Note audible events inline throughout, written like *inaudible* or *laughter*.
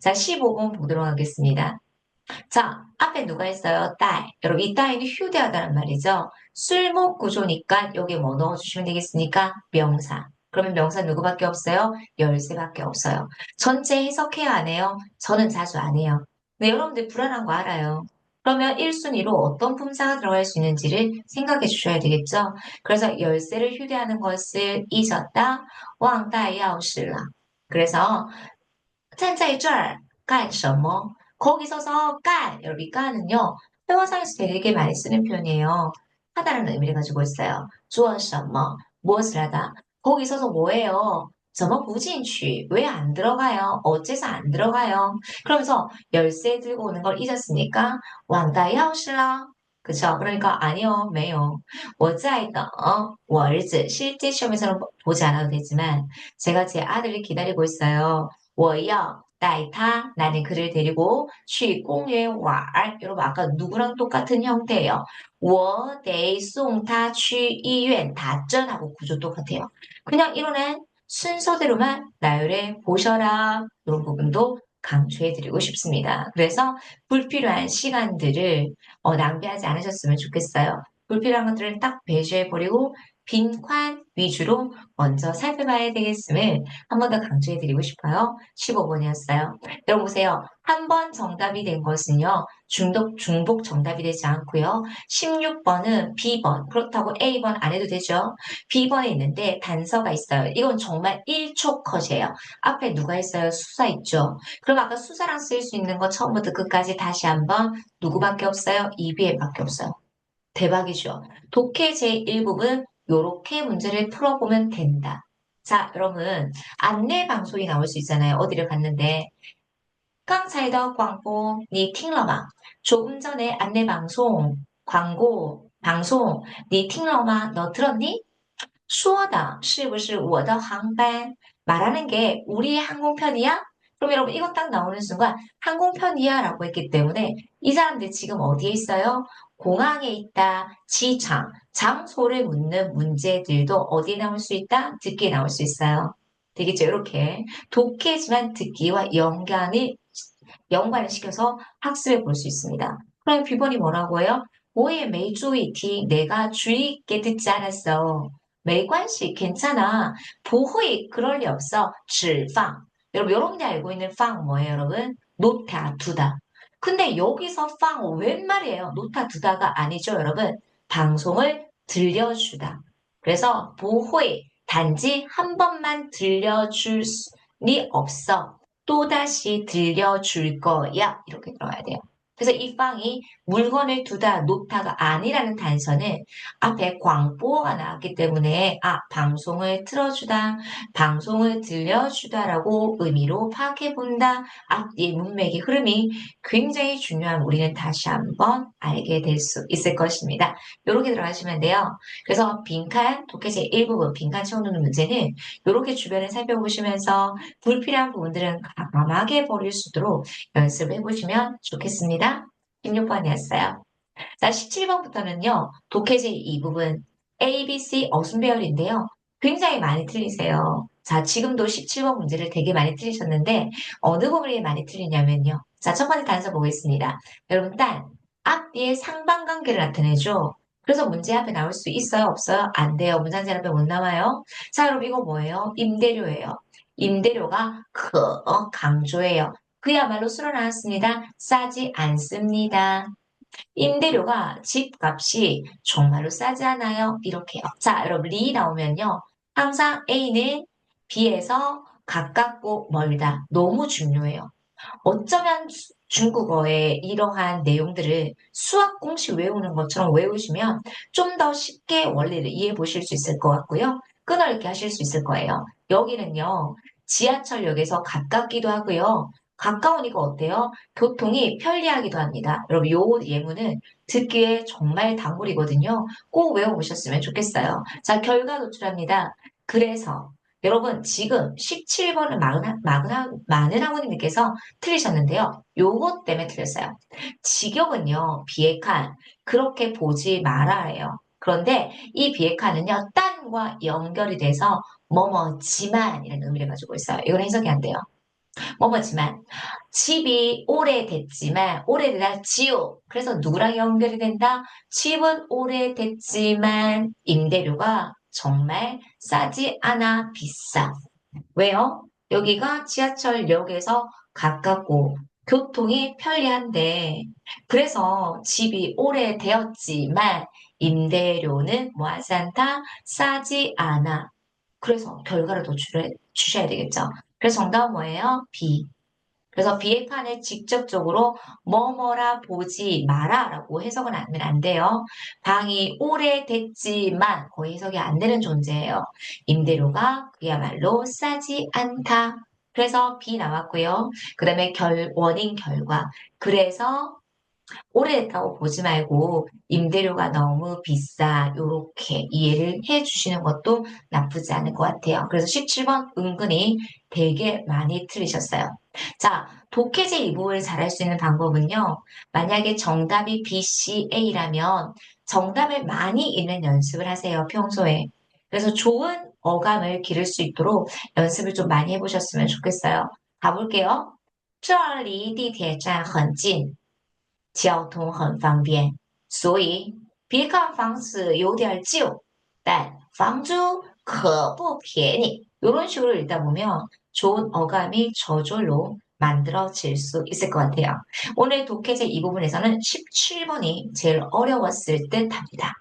자, 15번 보도록 하겠습니다. 자, 앞에 누가 있어요? 딸. 여러분, 이 딸이 휴대하다는 말이죠. 술목 구조니까 여기 뭐 넣어주시면 되겠습니까? 명사. 그러면 명사 누구밖에 없어요? 열쇠밖에 없어요. 전체 해석해야 안 해요? 저는 자주 안 해요. 네, 여러분들 불안한 거 알아요. 그러면 1순위로 어떤 품사가 들어갈 수 있는지를 생각해 주셔야 되겠죠. 그래서 열쇠를 휴대하는 것을 잊었다. 왕따 야우실라. 그래서 站在这儿干什么? 거기 서서 깐, 여러분 이 깐은요. 회화상에서 되게 많이 쓰는 표현이에요. 하다는 의미를 가지고 있어요. 做什么? 무엇을 하다. 거기 서서 뭐예요? 怎么不进去? 왜 안 들어가요? 어째서 안 들어가요? 그러면서 열쇠 들고 오는 걸 잊었으니까 忘带钥匙啦. 그쵸? 그러니까 아니요, 매요. 我在等我儿子 실제 시험에서는 보지 않아도 되지만 제가 제 아들을 기다리고 있어요. 我要带他 나는 그를 데리고 去公园玩 여러분 아까 누구랑 똑같은 형태예요. 我得送他去医院 다전하고 구조 똑같아요. 그냥 이론은 순서대로만 나열해 보셔라. 이런 부분도 강조해드리고 싶습니다. 그래서 불필요한 시간들을 어, 낭비하지 않으셨으면 좋겠어요. 불필요한 것들을 딱 배제해버리고 빈칸 위주로 먼저 살펴봐야 되겠음을 한 번 더 강조해드리고 싶어요. 15번이었어요. 여러분 보세요. 한 번 정답이 된 것은요. 중독, 중복 정답이 되지 않고요. 16번은 B번, 그렇다고 A번 안 해도 되죠. B번에 있는데 단서가 있어요. 이건 정말 1초 컷이에요. 앞에 누가 있어요? 수사 있죠. 그럼 아까 수사랑 쓸 수 있는 거 처음부터 끝까지 다시 한번 누구밖에 없어요? 이비엘밖에 없어요. 대박이죠. 독해 제1부분 요렇게 문제를 풀어보면 된다. 자, 여러분 안내 방송이 나올 수 있잖아요. 어디를 갔는데 刚才的广播你听了吗? 조금 전에 안내 방송, 광고, 방송 你听了吗? 너 들었니? 说的是不是我的航班? 말하는 게 우리의 항공편이야? 그럼 여러분 이거 딱 나오는 순간 항공편이야 라고 했기 때문에 이 사람들 지금 어디에 있어요? 공항에 있다, 지창, 장소를 묻는 문제들도 어디에 나올 수 있다? 듣기에 나올 수 있어요. 되겠죠? 이렇게 독해지만 듣기와 연관을, 연관을 시켜서 학습해 볼 수 있습니다. 그럼 비번이 뭐라고 해요? 我의 매주의 뒤 내가 주의 있게 듣지 않았어. 매관시 괜찮아. 보호이 그럴 리 없어. 질팡. 여러분 여러분이 알고 있는 팡 뭐예요 여러분? 놓다 두다. 근데 여기서 빵 웬 말이에요? 놓다 두다가 아니죠, 여러분. 방송을 들려주다. 그래서 보호의 단지 한 번만 들려줄 리 없어. 또다시 들려줄 거야. 이렇게 들어야 돼요. 그래서 이 빵이 물건을 두다, 놓다가 아니라는 단서는 앞에 광보가 나왔기 때문에 아, 방송을 틀어주다, 방송을 들려주다라고 의미로 파악해본다. 앞뒤의 문맥의 흐름이 굉장히 중요한 우리는 다시 한번 알게 될 수 있을 것입니다. 이렇게 들어가시면 돼요. 그래서 빈칸, 독해제 일부분, 빈칸 채워놓는 문제는 이렇게 주변을 살펴보시면서 불필요한 부분들은 과감하게 버릴 수 있도록 연습을 해보시면 좋겠습니다. 16번이었어요. 자, 17번부터는요. 독해제 이 부분 A, B, C 어순배열인데요. 굉장히 많이 틀리세요. 자, 지금도 17번 문제를 되게 많이 틀리셨는데 어느 부분이 많이 틀리냐면요. 자, 첫 번째 단서 보겠습니다. 여러분, 딴, 앞뒤에 상반관계를 나타내죠. 그래서 문제 앞에 나올 수 있어요? 없어요? 안 돼요. 문장제 앞에 못 나와요. 자, 여러분 이거 뭐예요? 임대료예요. 임대료가 그 어, 강조예요. 그야말로 쓸어 나왔습니다. 싸지 않습니다. 임대료가 집값이 정말로 싸지 않아요? 이렇게요. 자, 여러분 리 나오면요. 항상 A는 B에서 가깝고 멀다. 너무 중요해요. 어쩌면 중국어의 이러한 내용들을 수학 공식 외우는 것처럼 외우시면 좀 더 쉽게 원리를 이해해 보실 수 있을 것 같고요. 끈어있게 하실 수 있을 거예요. 여기는요. 지하철역에서 가깝기도 하고요. 가까우니까 어때요? 교통이 편리하기도 합니다. 여러분 요 예문은 듣기에 정말 단골이거든요. 꼭 외워보셨으면 좋겠어요. 자 결과 도출합니다. 그래서 여러분 지금 17번은 마흔, 마흔, 많은 학우님께서 틀리셨는데요. 요것 때문에 틀렸어요. 직역은요. 비핵한 그렇게 보지 말아요. 그런데 이 비핵한은요. 딴과 연결이 돼서 뭐뭐지만 이라는 의미를 가지고 있어요. 이건 해석이 안 돼요. 뭐뭐지만 집이 오래됐지만 오래되다 지요. 그래서 누구랑 연결이 된다? 집은 오래됐지만 임대료가 정말 싸지 않아 비싸. 왜요? 여기가 지하철역에서 가깝고 교통이 편리한데 그래서 집이 오래되었지만 임대료는 뭐하지 않다? 싸지 않아. 그래서 결과를 더 주셔야 되겠죠. 그래서 정답은 뭐예요? B. 그래서 비의 칸에 직접적으로 뭐뭐라 보지 마라 라고 해석은 하면 안 돼요. 방이 오래됐지만 거의 해석이 안 되는 존재예요. 임대료가 그야말로 싸지 않다. 그래서 B 나왔고요. 그 다음에 결, 원인 결과. 그래서 오래됐다고 보지 말고 임대료가 너무 비싸 이렇게 이해를 해 주시는 것도 나쁘지 않을 것 같아요. 그래서 17번 은근히 되게 많이 틀리셨어요. 자, 독해제 이 부분을 잘할 수 있는 방법은요. 만약에 정답이 B, C, A라면 정답을 많이 읽는 연습을 하세요. 평소에. 그래서 좋은 어감을 기를 수 있도록 연습을 좀 많이 해보셨으면 좋겠어요. 가볼게요. 这离地铁站很近 交通很方便，所以别看房子有点旧，但房租可不便宜。이런 식으로 읽다 보면 좋은 어감이 저절로 만들어질 수 있을 것 같아요. 오늘 독해제 이 부분에서는 17번이 제일 어려웠을 듯 합니다.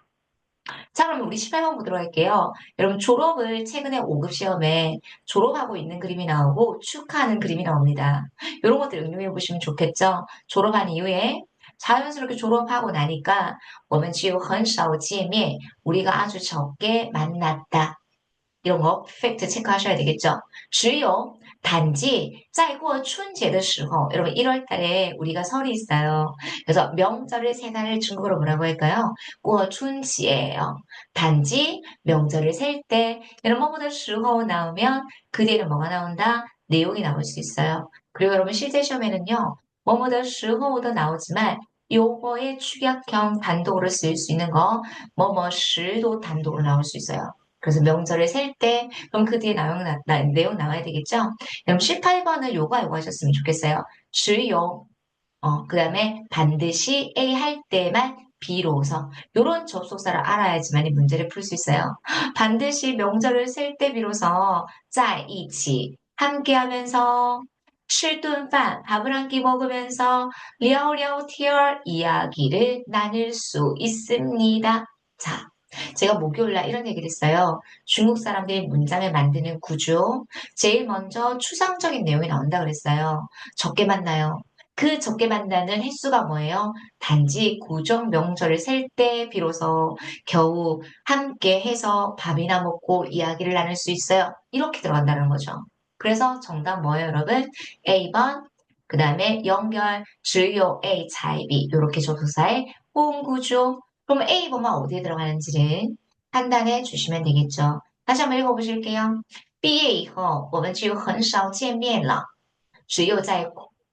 자, 그럼 우리 18번 보도록 할게요. 여러분, 졸업을 최근에 5급 시험에 졸업하고 있는 그림이 나오고 축하하는 그림이 나옵니다. 이런 것들 응용해 보시면 좋겠죠? 졸업한 이후에 자연스럽게 졸업하고 나니까 我们只有很少见面 우리가 아주 적게 만났다. 이런 거 팩트 체크하셔야 되겠죠. 只有 단지 在过春节的时候 여러분 1월 달에 우리가 설이 있어요. 그래서 명절을 세 달을 중국어로 뭐라고 할까요? 过春节예요. 단지 명절을 셀 때 여러분 뭐보다 时候 나오면 그 뒤에는 뭐가 나온다? 내용이 나올 수 있어요. 그리고 여러분 실제 시험에는요. 뭐뭐더 시호도 나오지만 요거의 축약형 단독으로 쓰일 수 있는 거 뭐, 뭐뭐 시도 단독으로 나올 수 있어요. 그래서 명절을 셀 때 그럼 그 뒤에 나용, 나, 나, 내용 나와야 되겠죠? 그럼 18번은 요거 요거 하셨으면 좋겠어요. 주요 어, 그 다음에 반드시 A 할 때만 비로소 요런 접속사를 알아야지만 이 문제를 풀 수 있어요. *gasps* 반드시 명절을 셀 때 비로소 자, 이치 함께 하면서 실돈饭, 밥을 한 끼 먹으면서 려려 티얼 이야기를 나눌 수 있습니다. 자, 제가 목요일날 이런 얘기를 했어요. 중국 사람들이 문장을 만드는 구조, 제일 먼저 추상적인 내용이 나온다 그랬어요. 적게 만나요. 그 적게 만나는 횟수가 뭐예요? 단지 고정 명절을 셀 때 비로소 겨우 함께 해서 밥이나 먹고 이야기를 나눌 수 있어요. 이렇게 들어간다는 거죠. 그래서 정답 뭐예요, 여러분? A번. 그 다음에 연결, 주요 A, 차이비 이렇게 조소사의 호응구조. 그럼 A 번만 어디에 들어가는지를 판단해 주시면 되겠죠. 다시 한번 읽어보실게요. 毕业以后，我们就很少见面了，只有在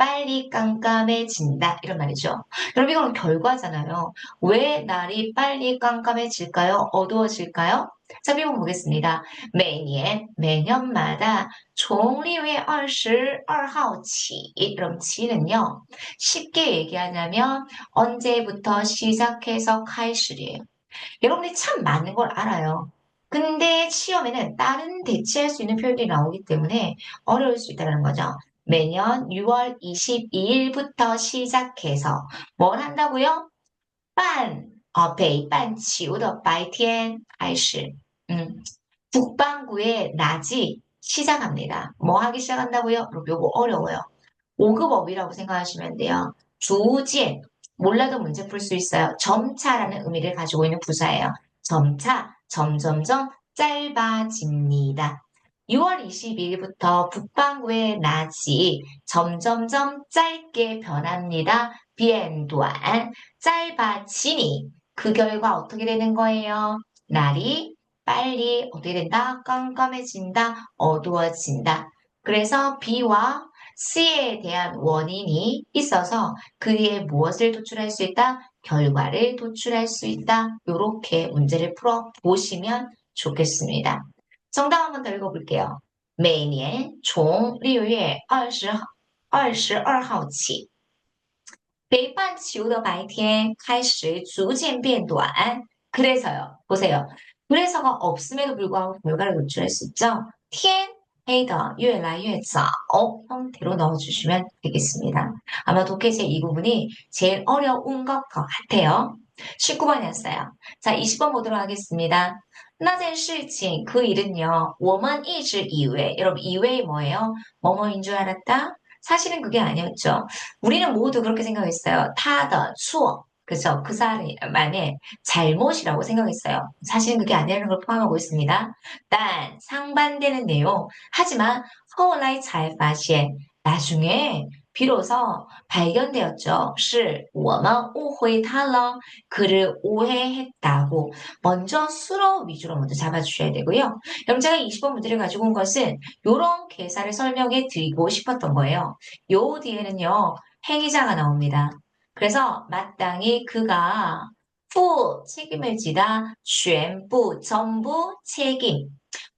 빨리 깜깜해진다 이런 말이죠. 여러분 이건 결과잖아요. 왜 날이 빨리 깜깜해질까요? 어두워질까요? 자, 비번 보겠습니다. 매년, 매년마다 종리의 22号起, 그럼 치는요. 쉽게 얘기하자면 언제부터 시작해서开始이에요. 여러분이 참 많은 걸 알아요. 근데 시험에는 다른 대체할 수 있는 표현들이 나오기 때문에 어려울 수 있다는 거죠. 매년 6월 22일부터 시작해서 뭘 한다고요? 半, 어, 北半球的白天开始. 음, 북반구의 낮이 시작합니다. 뭐 하기 시작한다고요? 요거 어려워요. 5급업이라고 생각하시면 돼요. 주제, 몰라도 문제 풀 수 있어요. 점차라는 의미를 가지고 있는 부사예요. 점차, 점점점 짧아집니다. 6월 22일부터 북방구의 낮이 점점점 짧게 변합니다. 비엔도안 짧아지니 그 결과 어떻게 되는 거예요? 날이 빨리 어떻게 된다? 깜깜해진다, 어두워진다. 그래서 B와 C에 대한 원인이 있어서 그 뒤에 무엇을 도출할 수 있다? 결과를 도출할 수 있다. 이렇게 문제를 풀어 보시면 좋겠습니다. 정답 한번 더 읽어볼게요. 每年从六月二十号二十二号起，北半球的白天开始逐渐变短。 그래서요. 보세요. 그래서가 없음에도 불구하고 결과를 노출할 수 있죠. 天黑的越来越早 형태로 넣어주시면 되겠습니다. 아마 독해제 이 부분이 제일 어려운 것 같아요. 19번이었어요. 자, 20번 보도록 하겠습니다. 那件事情그 일은요. 我们一直以为 여러분 이외 뭐예요? 뭐뭐인 줄 알았다? 사실은 그게 아니었죠. 우리는 모두 그렇게 생각했어요. 타더, 수어. 그죠? 그 사람만의 잘못이라고 생각했어요. 사실은 그게 아니라는 걸 포함하고 있습니다. 단 상반되는 내용. 하지만 后来才发现 나중에 비로소 발견되었죠. 是我们误会他了. 그를 오해했다고. 먼저 수로 위주로 먼저 잡아주셔야 되고요. 그럼 제가 20번 문제를 가지고 온 것은 이런 계사를 설명해 드리고 싶었던 거예요. 요 뒤에는요. 행위자가 나옵니다. 그래서 마땅히 그가 후 책임을 지다 全部 전부 책임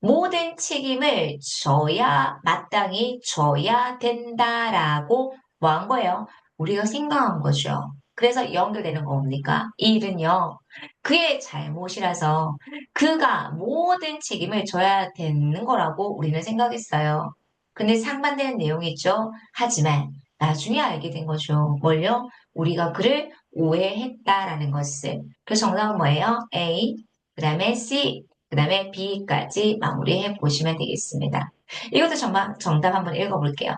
모든 책임을 져야 마땅히 져야 된다라고 뭐한 거예요? 우리가 생각한 거죠. 그래서 연결되는 겁니까? 이 일은요. 그의 잘못이라서 그가 모든 책임을 져야 되는 거라고 우리는 생각했어요. 근데 상반되는 내용이 있죠. 하지만 나중에 알게 된 거죠. 뭘요? 우리가 그를 오해했다라는 것을. 그 정답은 뭐예요? A, 그 다음에 C, 그 다음에 B까지 마무리해 보시면 되겠습니다. 이것도 정말 정답 한번 읽어볼게요.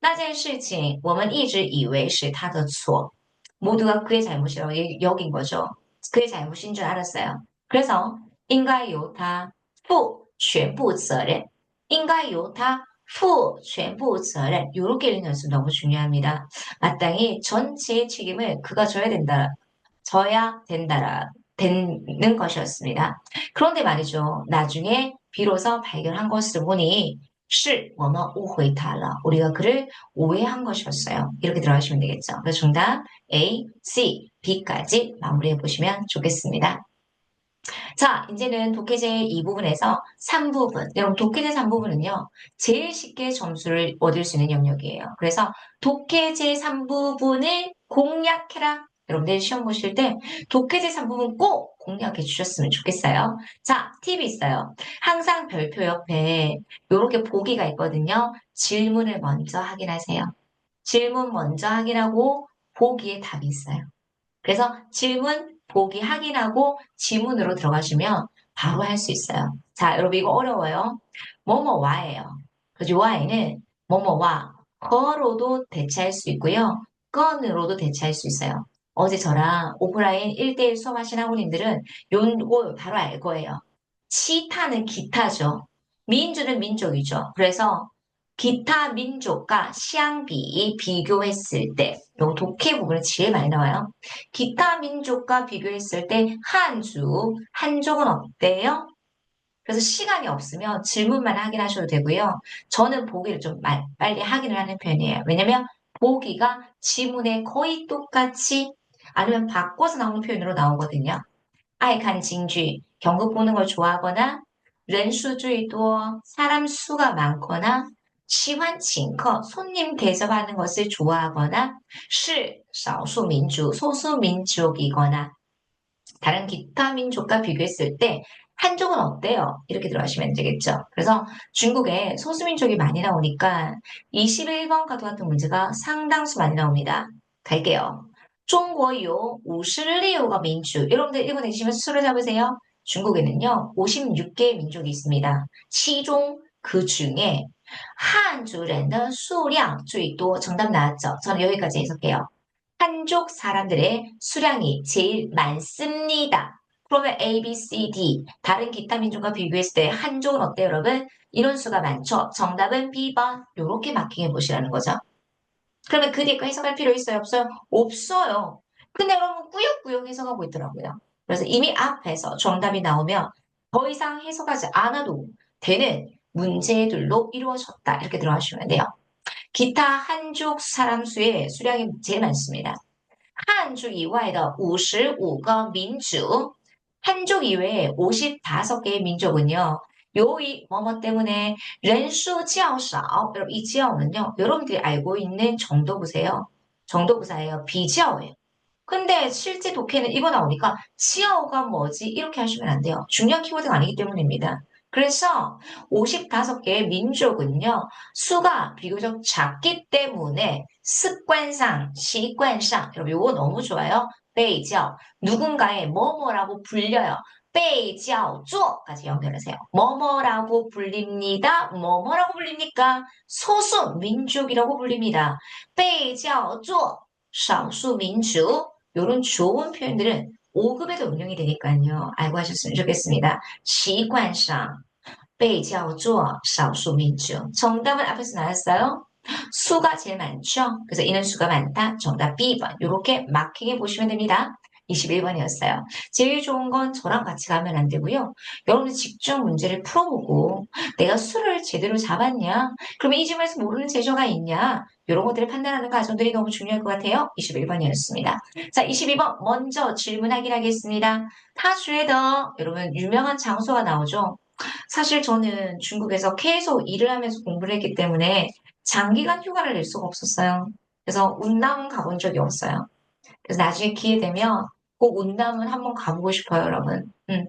那件事情我们一直以为是他的错. 모두가 그의 잘못이라고 여긴 거죠. 그의 잘못인 줄 알았어요. 그래서 应该由他负全部责任.应该由他 후, 전부责任 이렇게 읽는 연습 너무 중요합니다. 마땅히 전체의 책임을 그가 져야 된다. 져야 된다라 되는 것이었습니다. 그런데 말이죠. 나중에 비로소 발견한 것을 보니 是我们误会他了. 우리가 그를 오해한 것이었어요. 이렇게 들어가시면 되겠죠. 그래서 정답 A, C, B까지 마무리해 보시면 좋겠습니다. 자, 이제는 독해제 이 부분에서 3부분. 여러분, 독해제 3부분은요, 제일 쉽게 점수를 얻을 수 있는 영역이에요. 그래서 독해제 3부분을 공략해라. 여러분들 시험 보실 때 독해제 3부분 꼭 공략해 주셨으면 좋겠어요. 자, 팁이 있어요. 항상 별표 옆에 이렇게 보기가 있거든요. 질문을 먼저 확인하세요. 질문 먼저 확인하고 보기에 답이 있어요. 그래서 질문 보기 확인하고 지문으로 들어가시면 바로 할 수 있어요. 자, 여러분 이거 어려워요. 뭐뭐와예요. 그죠? 와에는 뭐뭐와 거로도 대체할 수 있고요. 건으로도 대체할 수 있어요. 어제 저랑 오프라인 1대1 수업하신 학우님들은 요거 바로 알 거예요. 치타는 기타죠. 민주는 민족이죠. 그래서 기타 민족과 시앙비 비교했을 때, 요 독해 부분은 제일 많이 나와요. 기타 민족과 비교했을 때 한주, 한족은 어때요? 그래서 시간이 없으면 질문만 확인하셔도 되고요. 저는 보기를 좀 빨리 확인을 하는 편이에요. 왜냐면 보기가 지문에 거의 똑같이 아니면 바꿔서 나오는 표현으로 나오거든요. 아이칸 징쥐, 경극 보는 걸 좋아하거나 人数最多, 사람 수가 많거나 시환请客 손님 대접하는 것을 좋아하거나 是少数民族 소수민족이거나 다른 기타 민족과 비교했을 때 한족은 어때요? 이렇게 들어가시면 되겠죠. 그래서 중국에 소수민족이 많이 나오니까 21번 카드 같은 문제가 상당수 많이 나옵니다. 갈게요. 중국요 56가 민족 여러분들 읽어내 주시면 수를 잡으세요. 중국에는요 56개의 민족이 있습니다. 其中그 중에 한주랜의 수량 最多 정답 나왔죠? 저는 여기까지 해석해요. 한족 사람들의 수량이 제일 많습니다. 그러면 A, B, C, D 다른 기타 민족과 비교했을 때 한족은 어때요 여러분? 인원수가 많죠. 정답은 B번 이렇게 마킹해 보시라는 거죠. 그러면 그거 해석할 필요 있어요? 없어요? 없어요. 근데 여러분 꾸역꾸역 해석하고 있더라고요. 그래서 이미 앞에서 정답이 나오면 더 이상 해석하지 않아도 되는 문제들로 이루어졌다. 이렇게 들어가시면 돼요. 기타 한족 사람 수의 수량이 제일 많습니다. 한족 이외의 55个 민족, 한족 이외에 55개의 민족은요. 요이 뭐뭐 때문에 렌수 치아오 샤오 여러분 이 치아오는요 여러분들이 알고 있는 정도부세요 정도부사예요 비치아오예요 근데 실제 독해는 이거 나오니까 치아오가 뭐지 이렇게 하시면 안 돼요 중요한 키워드가 아니기 때문입니다 그래서 55개의 민족은요, 수가 비교적 작기 때문에 습관상, 시관상, 여러분 요거 너무 좋아요. 베이죠. 누군가의 뭐뭐라고 불려요. 빼이지오쪼까지 연결하세요. 뭐뭐라고 불립니다. 뭐뭐라고 불립니까? 소수 민족이라고 불립니다. 베이지아오쪼少수 민족 이런 좋은 표현들은 5급에도 응용이 되니까요. 알고 하셨으면 좋겠습니다. 시관상 베이지아오쪼 少수 민족 정답은 앞에서 나왔어요. 수가 제일 많죠. 그래서 인원수가 많다. 정답 B번 이렇게 마킹해 보시면 됩니다. 21번이었어요. 제일 좋은 건 저랑 같이 가면 안 되고요. 여러분이 직접 문제를 풀어보고 내가 수를 제대로 잡았냐? 그러면 이 점에서 모르는 제조가 있냐? 이런 것들을 판단하는 과정들이 너무 중요할 것 같아요. 21번이었습니다. 자, 22번 먼저 질문 확인하겠습니다. 타주에 더 여러분 유명한 장소가 나오죠. 사실 저는 중국에서 계속 일을 하면서 공부를 했기 때문에 장기간 휴가를 낼 수가 없었어요. 그래서 운남 가본 적이 없어요. 그래서 나중에 기회 되면 꼭 운남은 한번 가보고 싶어요, 여러분. 음.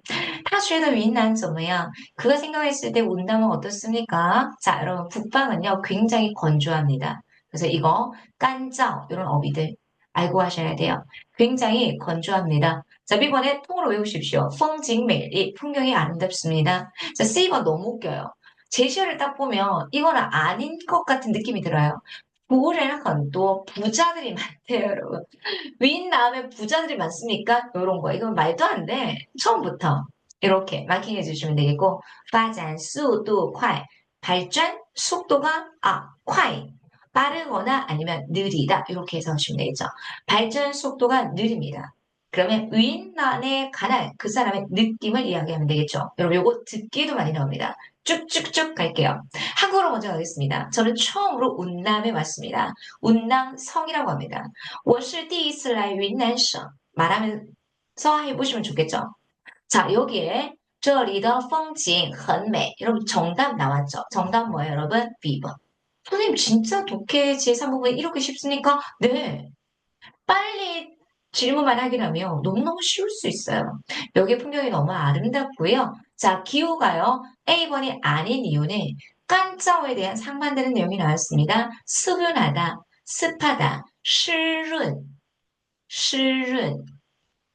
타주에더 윈난 점이야. 그가 생각했을 때 운남은 어떻습니까? 자, 여러분 북방은요 굉장히 건조합니다. 그래서 이거 깐짜오 이런 어휘들 알고 하셔야 돼요. 굉장히 건조합니다. 자, B번에 통으로 외우십시오. 펑징메이 풍경이 아름답습니다. 자, C번 너무 웃겨요. 제시어를 딱 보면 이거는 아닌 것 같은 느낌이 들어요. 고래는很多 부자들이 많대요, 여러분. *laughs* 윈 다음에 부자들이 많습니까? 이런 거. 이건 말도 안 돼. 처음부터. 이렇게 마킹해 주시면 되겠고, 发展速度快 발전 속도가 아, 快 빠르거나 아니면 느리다 이렇게 해서 하시면 되겠죠. 발전 속도가 느립니다. 그러면 윈난에 관한 그 사람의 느낌을 이야기하면 되겠죠. 여러분 요거 듣기도 많이 나옵니다. 쭉쭉쭉 갈게요. 한국어로 먼저 가겠습니다. 저는 처음으로 운남에 왔습니다. 운남성이라고 합니다. 我是第一次来云南省 말하면서 해보시면 좋겠죠. 자 여기에 这里的风景很美 여러분 정답 나왔죠. 정답 뭐예요 여러분? B번. 선생님 진짜 독해 제3부분 이렇게 쉽습니까? 네. 빨리 질문만 하기라면 너무너무 쉬울 수 있어요. 여기 풍경이 너무 아름답고요. 자, 기호가요. A번이 아닌 이유는 깐짜오에 대한 상반되는 내용이 나왔습니다. 수분하다, 습하다,湿润, 湿润,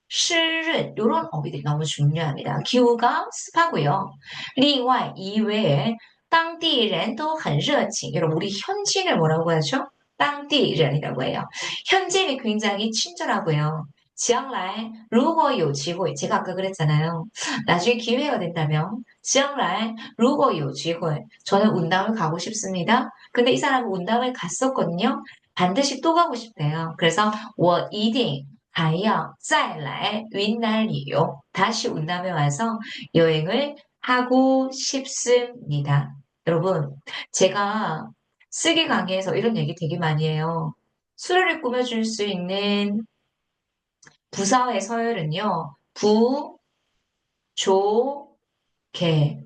湿润 이런 어휘들이 너무 중요합니다. 기후가 습하고요. 另外 이외에 当地人都很热情. 여러분 우리 현지인을 뭐라고 하죠? 当地人이라고 해요. 현지인이 굉장히 친절하고요. 将来如果有机会 제가 아까 그랬잖아요. 나중에 기회가 된다면 将来如果有机会 저는 운담을 가고 싶습니다. 근데 이 사람은 운담을 갔었거든요. 반드시 또 가고 싶대요. 그래서 我一定还要再来云南旅游 다시 운담에 와서 여행을 하고 싶습니다. 여러분, 제가 쓰기 강의에서 이런 얘기 되게 많이 해요. 수련을 꾸며줄 수 있는 부사의 서열은요. 부, 조, 개.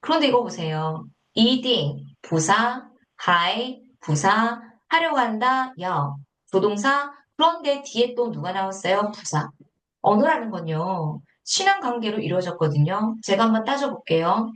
그런데 이거 보세요. 이딩, 부사, 하이, 부사, 하려고 한다, 여, 조동사, 그런데 뒤에 또 누가 나왔어요? 부사. 언어라는 건요. 친한 관계로 이루어졌거든요. 제가 한번 따져볼게요.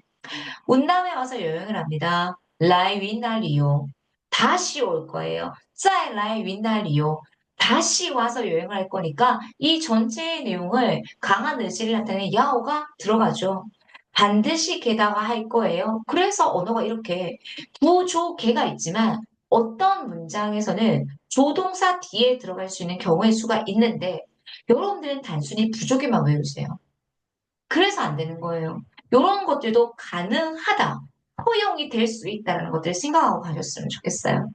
운남에 와서 여행을 합니다. 라이 윈날리요. 다시 올 거예요. 再来 윈날리요. 다시 와서 여행을 할 거니까 이 전체의 내용을 강한 의지를 나타내는 야오가 들어가죠. 반드시 게다가 할 거예요. 그래서 언어가 이렇게 부조개가 있지만 어떤 문장에서는 조동사 뒤에 들어갈 수 있는 경우의 수가 있는데 여러분들은 단순히 부족에만 외우세요. 그래서 안 되는 거예요. 이런 것들도 가능하다. 허용이 될 수 있다는 것들을 생각하고 가셨으면 좋겠어요.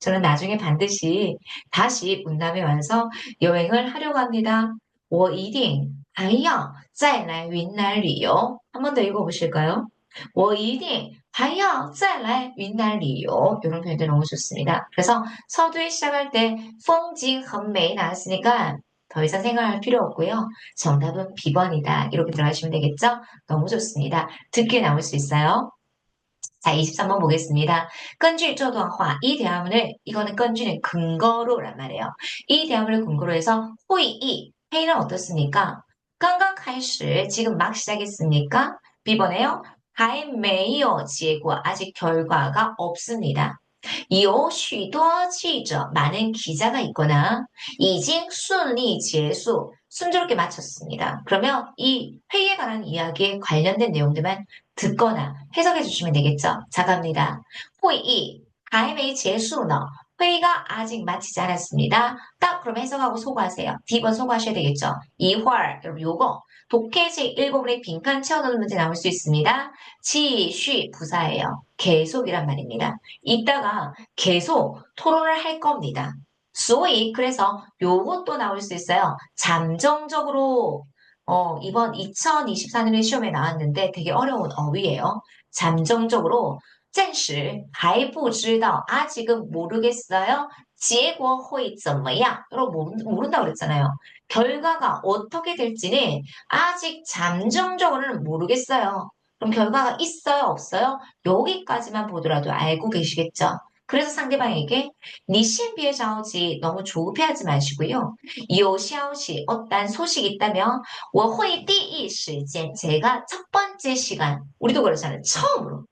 저는 나중에 반드시 다시 문남에 와서 여행을 하려고 합니다. 我一定还要再来云南旅游. 한 번 더 읽어보실까요? 我一定还要再来云南旅游. 이런 표현도 너무 좋습니다. 그래서 서두에 시작할 때风景 很美 나왔으니까 더 이상 생각할 필요 없고요. 정답은 B번이다. 이렇게 들어가시면 되겠죠? 너무 좋습니다. 듣기에 나올 수 있어요. 자, 23번 보겠습니다. 根据这段话, 이 대화문을, 이거는 根据는 근거로란 말이에요. 이 대화문을 근거로 해서 호의, 회의는 어떻습니까? 刚刚开始, 지금 막 시작했습니까? B번에요. 还没有结果, 아직 결과가 없습니다. 有许多记者, 많은 기자가 있거나 已经顺利结束, 순조롭게 마쳤습니다. 그러면 이 회의에 관한 이야기에 관련된 내용들만 듣거나 해석해 주시면 되겠죠. 자 갑니다. 회의 가임의 재수너 회의가 아직 마치지 않았습니다. 딱 그럼 해석하고 소거하세요. D번 소거하셔야 되겠죠. 이활 요거 독해지 1번의 빈칸 채워넣는 문제 나올 수 있습니다. 지쉬 부사예요. 계속이란 말입니다. 이따가 계속 토론을 할 겁니다. 소위 그래서 요것도 나올 수 있어요. 잠정적으로 어, 이번 2024년에 시험에 나왔는데 되게 어려운 어휘예요. 잠정적으로 暂时还不知道 아직은 모르겠어요. 结果会怎么样? 여러분 모른다고 그랬잖아요. 결과가 어떻게 될지는 아직 잠정적으로는 모르겠어요. 그럼 결과가 있어요, 없어요? 여기까지만 보더라도 알고 계시겠죠? 그래서 상대방에게 네 니신비의 자오지 너무 조급해하지 마시고요. 요시아오시 어떤 소식이 있다면 워호의 띠이 시간 제가 첫 번째 시간 우리도 그렇잖아요. 처음으로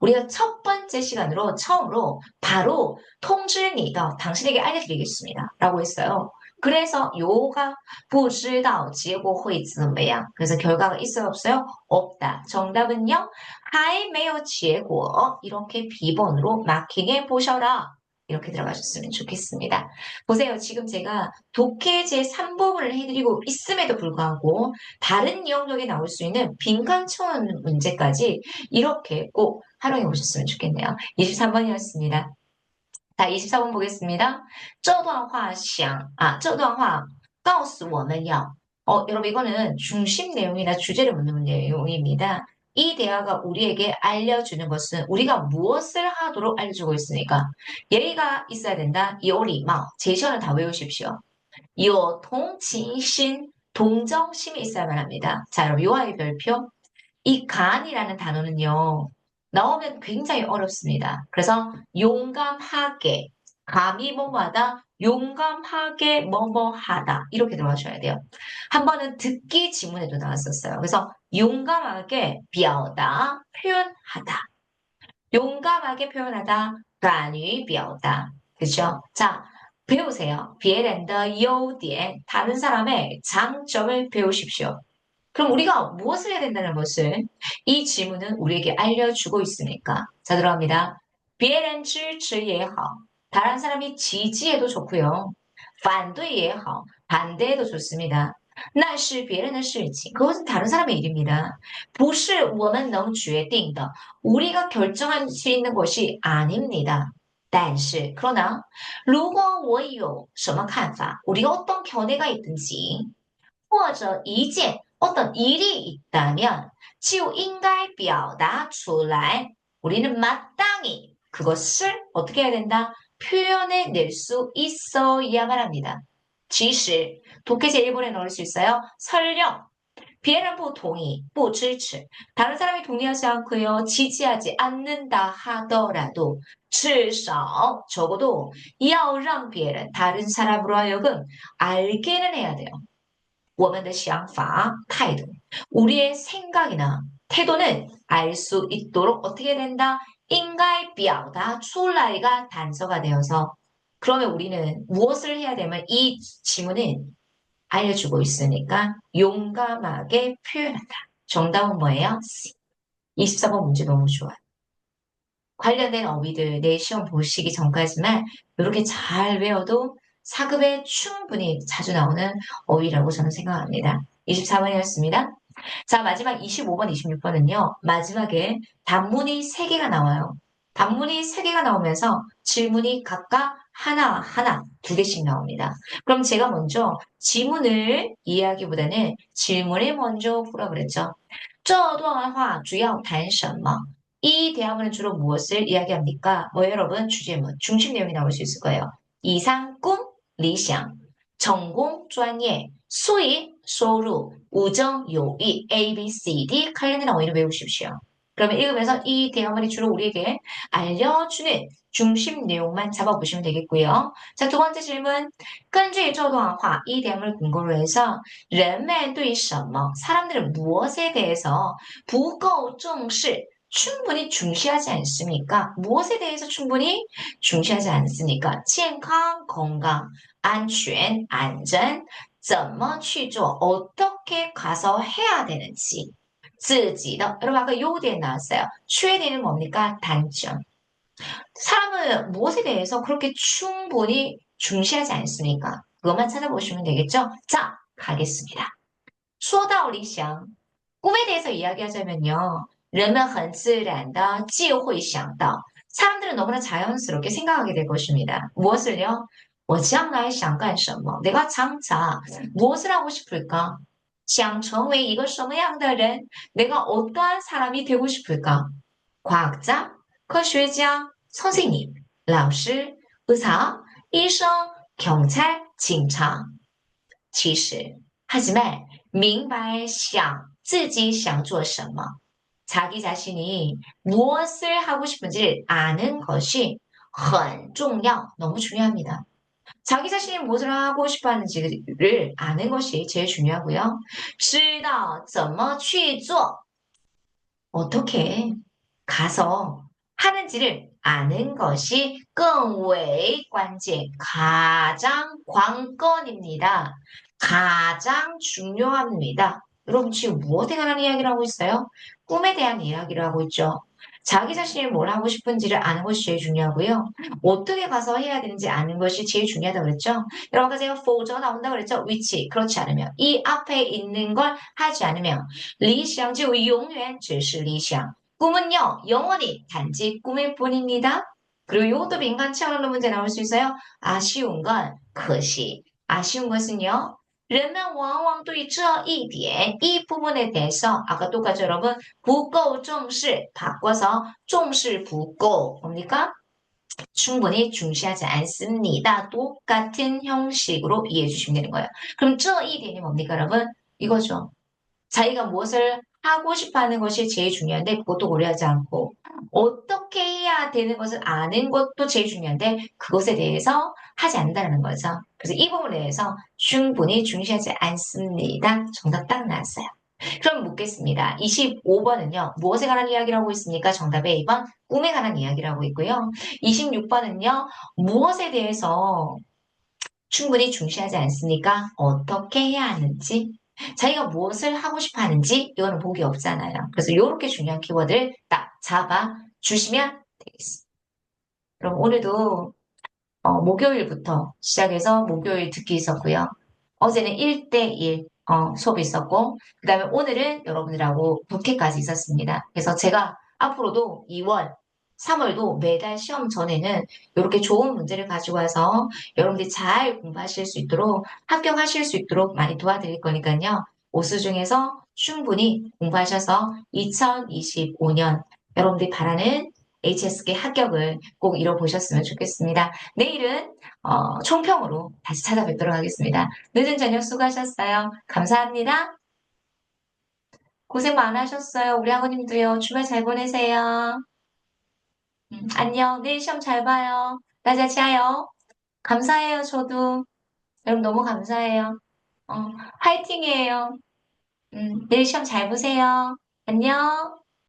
우리가 첫 번째 시간으로 처음으로 바로 통줄니다 당신에게 알려드리겠습니다. 라고 했어요. 그래서 요가 不知道结果会怎么样 그래서 결과가 있어요 없어요? 없다. 정답은요. 还没有结果 이렇게 비번으로 마킹해 보셔라. 이렇게 들어가셨으면 좋겠습니다. 보세요. 지금 제가 독해 제3부분을 해드리고 있음에도 불구하고 다른 영역에 나올 수 있는 빈칸 채운 문제까지 이렇게 꼭 활용해 보셨으면 좋겠네요. 23번이었습니다. 자, 24번 보겠습니다. 这段话想, 아, 这段话告诉我们要. 어, 여러분 이거는 중심 내용이나 주제를 묻는 내용입니다. 이 대화가 우리에게 알려주는 것은 우리가 무엇을 하도록 알려주고 있으니까 예의가 있어야 된다. 요리마 제시어는 다 외우십시오. 요 동칭신 동정심이 있어야만 합니다. 자 여러분 요아의 별표 이 간이라는 단어는요 나오면 굉장히 어렵습니다. 그래서 용감하게 감히 뭐뭐하다 용감하게 뭐뭐하다 이렇게 들어가셔야 돼요. 한 번은 듣기 지문에도 나왔었어요. 그래서 용감하게 비하다 표현하다 용감하게 표현하다 간유 비하다 그죠? 자 배우세요. 비에렌더 요디엔 다른 사람의 장점을 배우십시오. 그럼 우리가 무엇을 해야 된다는 것을 이 지문은 우리에게 알려주고 있으니까. 자, 들어갑니다. 비에렌 쯔支也好 다른 사람이 지지해도 좋고요. 反对也好 반대해도 좋습니다. 那是别人的事情. 그것은 다른 사람의 일입니다. 不是我们能决定的. 우리가 결정할 수 있는 것이 아닙니다. 但是 그러나 如果我有什么看法, 우리가 어떤 견해가 있든지 或者一件 어떤 일이 있다면 치우 인가의 뼈다 출라 우리는 마땅히 그것을 어떻게 해야 된다? 표현해 낼 수 있어야만 합니다. 지시 독해 제일본에 넣을 수 있어요. 설령 비에는 보통이 보질치 다른 사람이 동의하지 않고요 지지하지 않는다 하더라도 至少 적어도 이하오랑 다른 사람으로 하여금 알게는 해야 돼요. 我们的想法,态度. 우리의 생각이나 태도는 알 수 있도록 어떻게 된다? 인가의 뼈다 출라이가 단서가 되어서 그러면 우리는 무엇을 해야 되면 이 지문은 알려주고 있으니까 용감하게 표현한다. 정답은 뭐예요? 24번 문제 너무 좋아요. 관련된 어휘들 내 시험 보시기 전까지만 이렇게 잘 외워도 사급에 충분히 자주 나오는 어휘라고 저는 생각합니다. 24번이었습니다. 자, 마지막 25번, 26번은요. 마지막에 단문이 3개가 나와요. 단문이 3개가 나오면서 질문이 각각 하나, 하나, 두 개씩 나옵니다. 그럼 제가 먼저 지문을 이해하기보다는 질문을 먼저 풀어버렸죠. 这段话主要谈什么? 이 대화문은 주로 무엇을 이야기합니까? 뭐 여러분 주제문, 중심 내용이 나올 수 있을 거예요. 이상, 꿈, 理想, 전공, 专业, 수익, 收入, 우정, 요이, A, B, C, D 관련된 어휘를 외우십시오. 그러면 읽으면서 이 대화문이 주로 우리에게 알려주는 중심 내용만 잡아보시면 되겠고요. 자, 두 번째 질문. 根据这段话이 대화문을 근거로 해서 人们对什么 사람들은 무엇에 대해서 不够重视 충분히 중시하지 않습니까? 무엇에 대해서 충분히 중시하지 않습니까? 健康, 건강, 安全, 안전, 怎么去做, 어떻게 가서 해야 되는지, 自己的, 여러분 아까 요点나왔어요. 최대는 뭡니까? 단점. 사람은 무엇에 대해서 그렇게 충분히 중시하지 않습니까? 그것만 찾아보시면 되겠죠? 자, 가겠습니다. 说到理想, 꿈에 대해서 이야기하자면요. 人们很自然的就会想到 사람들은 너무나 자연스럽게 생각하게 될 것입니다. 무엇을요? 我将来想干什么? 내가 장차 무엇을 하고 싶을까? 想成为一个什么样的人? 내가 어떠한 사람이 되고 싶을까? 과학자, 科学家, 선생님, 老师, 의사, 医生, 경찰, 警察.其实, 하지만 明白想自己想做什么 자기 자신이 무엇을 하고 싶은지 아는 것이 很重要, 너무 중요합니다. 자기 자신이 무엇을 하고 싶어 하는지를 아는 것이 제일 중요하고요. 知道怎么去做 어떻게 가서 하는지를 아는 것이 更为关键, 가장 관건입니다. 가장 중요합니다. 여러분 지금 무엇에 관한 이야기를 하고 있어요? 꿈에 대한 이야기를 하고 있죠. 자기 자신이 뭘 하고 싶은지를 아는 것이 제일 중요하고요. 어떻게 가서 해야 되는지 아는 것이 제일 중요하다고 그랬죠. 여러분들 제가 포저 나온다고 그랬죠. 위치. 그렇지 않으면. 이 앞에 있는 걸 하지 않으면. 리샹, 즉, 용연, 只是리시앙 꿈은요, 영원히 단지 꿈일 뿐입니다. 그리고 이것도 민간 치어로 문제 나올 수 있어요. 아쉬운 건, 그시. 아쉬운 것은요, 人们往往对这一点이 부분에 대해서 아까 똑같죠 여러분 不够重视 바꿔서 重视不够 뭡니까? 충분히 중시하지 않습니다. 똑같은 형식으로 이해해 주시면 되는 거예요. 그럼 这一点이 뭡니까 여러분? 이거죠. 자기가 무엇을 하고 싶어하는 것이 제일 중요한데 그것도 고려하지 않고 어떻게 해야 되는 것을 아는 것도 제일 중요한데 그것에 대해서 하지 않는다는 거죠. 그래서 이 부분에 대해서 충분히 중시하지 않습니다. 정답 딱 나왔어요. 그럼 묻겠습니다. 25번은요. 무엇에 관한 이야기를 하고 있습니까? 정답에 2번 꿈에 관한 이야기를 하고 있고요. 26번은요. 무엇에 대해서 충분히 중시하지 않습니까? 어떻게 해야 하는지 자기가 무엇을 하고 싶어 하는지 이거는 보기 없잖아요. 그래서 이렇게 중요한 키워드를 딱 잡아 주시면 되겠습니다. 그럼 오늘도 어, 목요일부터 시작해서 목요일 듣기 있었고요. 어제는 1대1 어, 수업이 있었고 그 다음에 오늘은 여러분들하고 독해까지 있었습니다. 그래서 제가 앞으로도 2월 3월도 매달 시험 전에는 이렇게 좋은 문제를 가지고 와서 여러분들이 잘 공부하실 수 있도록 합격하실 수 있도록 많이 도와드릴 거니까요. 오수 중에서 충분히 공부하셔서 2025년 여러분들이 바라는 HSK 합격을 꼭 이뤄보셨으면 좋겠습니다. 내일은 어, 총평으로 다시 찾아뵙도록 하겠습니다. 늦은 저녁 수고하셨어요. 감사합니다. 고생 많으셨어요. 우리 학우님도요. 주말 잘 보내세요. 음, 안녕. 내일 시험 잘 봐요. 나자 자요. 감사해요. 저도. 여러분 너무 감사해요. 어, 화이팅이에요. 음, 내일 시험 잘 보세요. 안녕.